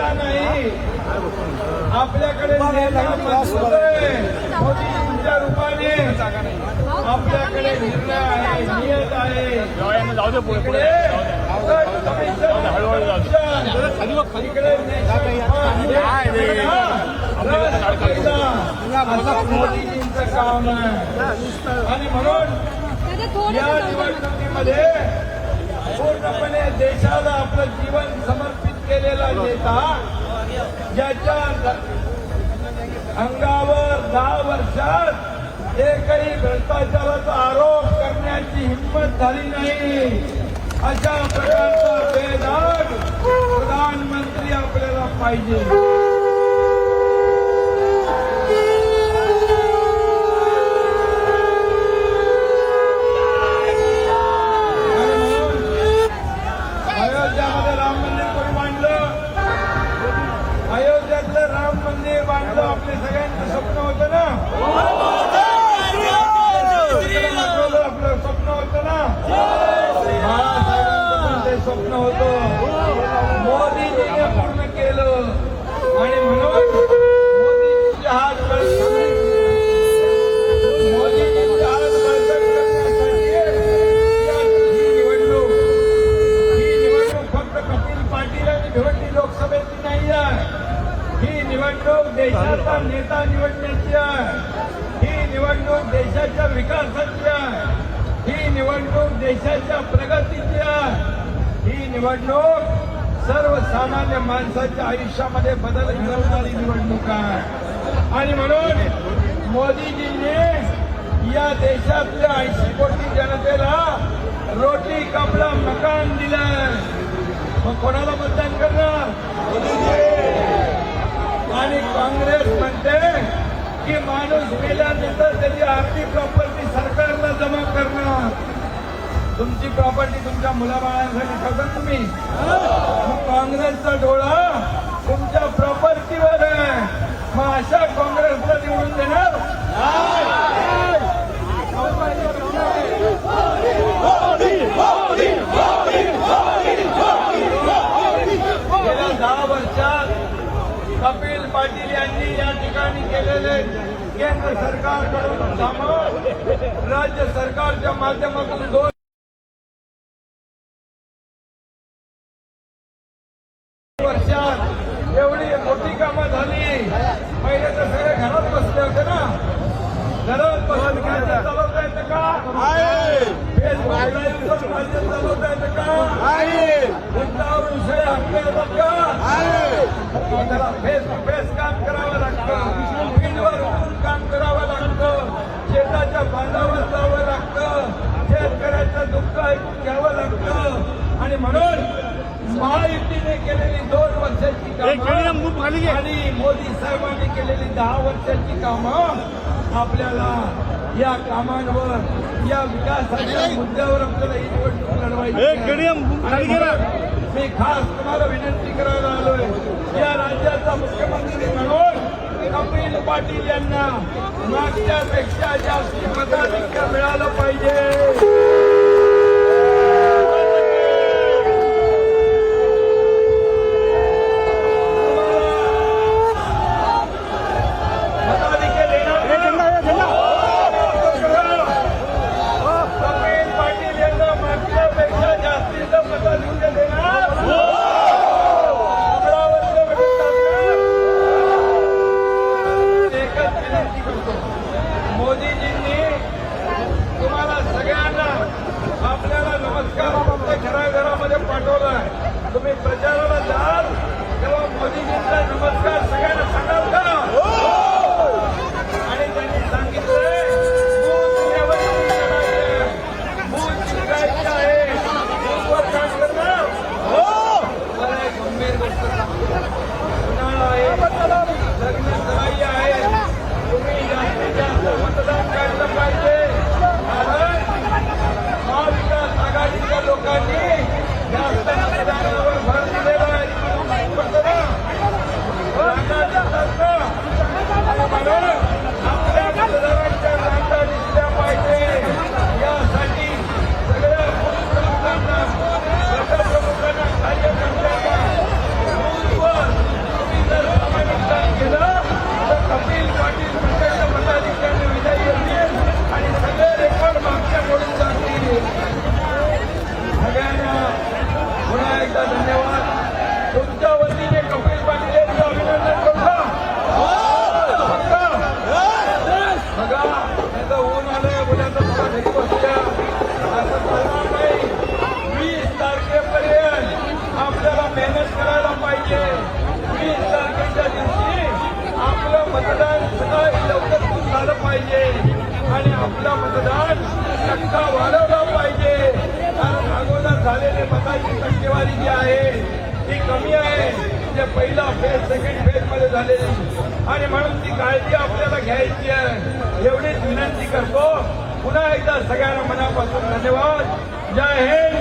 नेता नाही. आपल्याकडे आहे मोदींच्या रूपाने आपल्याकडे निर्णय आहे नियत आहे. जाऊ दे पुढे पुढे. मोदीजींचं काम आहे. आणि म्हणून या निवडणुकीमध्ये पूर्णपणे देशाला आपलं जीवन नेता ज्याच्या अंगावर दहा वर्षात एकही भ्रष्टाचाराचा आरोप करण्याची हिंमत झाली नाही. अशा प्रकारचा बेदाग प्रधानमंत्री आपल्याला पाहिजे. सगळ्यांचं स्वप्न होतं ना? आपलं स्वप्न होतं ना? बाळासाहेबांचं पण ते स्वप्न होतं मोदीजीने पूर्ण केलं आणि म्हणून मोदीजीचे हात बळकट मोदीजीचे हात बळकट करण्यासाठी या- ही निवडणूक ही निवडणूक फक्त कपिल पाटील आणि भिवंडी लोकसभेची नाही आहे ही निवडणूक देशाचा नेता निवडण्याची आहे. ही निवडणूक देशाच्या विकासाची आहे. ही निवडणूक देशाच्या प्रगतीची आहे. ही निवडणूक सर्वसामान्य माणसाच्या आयुष्यामध्ये बदल घडवणारी निवडणूक आहे. आणि म्हणून मोदीजींनी या देशातल्या ऐंशी कोटी जनतेला रोटी कपडा मकान दिलं मग कोणाला मतदान करणार? आणि काँग्रेस म्हणते की माणूस गेल्यानंतर त्याची आर्थिक प्रॉपर्टी सरकारला जमा करणार. तुमची प्रॉपर्टी तुमच्या मुलाबाळांसाठी ठेवता तुम्ही? काँग्रेसचा डोळा तुमच्या प्रॉपर्टीवर आहे. मग अशा काँग्रेसला निवडून देणार? गेल्या दहा वर्षात कपिल पाटील यांनी या ठिकाणी केलेले केंद्र सरकारकडून कामं राज्य सरकारच्या माध्यमातून दोन वर्षात एवढी मोठी कामं झाली. पहिले तर सगळे घरात बसले होते ना. घरात बसून कायदा चालवता येतं का? शेताच्या बांधावर जावं लागतं शेतकऱ्याचं दुःख ऐकून घ्यावं लागतं आणि म्हणून महायुतीने केलेली दोन वर्षाची कामं. आणि मोदी साहेबांनी केलेली दहा वर्षाची कामं आपल्याला या कामांवर या विकासाच्या मुद्द्यावर आपल्याला ही निवडणूक लढवायची. मी खास तुम्हाला विनंती करायला आलोय या राज्याचा मुख्यमंत्री म्हणून कपिल पाटील यांना. मागच्यापेक्षा जास्त मताधिक्य मिळालं पाहिजे मताधिक्य देणार हे झेंडा हे झेंडा कपिल पाटील यांना मागच्यापेक्षा जास्तीचं मताधिक्य देणार अमरावतीला भेटतात का? एकच विनंती करतो मोदीजींनी तुम्हाला सगळ्यांना आपल्याला ठराव घरामध्ये पाठवला आहे जे पहिला फेज सेकंड फेजमध्ये झालेली. आणि म्हणून ती काळजी आपल्याला घ्यायची आहे. एवढीच विनंती करतो. पुन्हा एकदा सगळ्यांना मनापासून धन्यवाद. जय हिंद.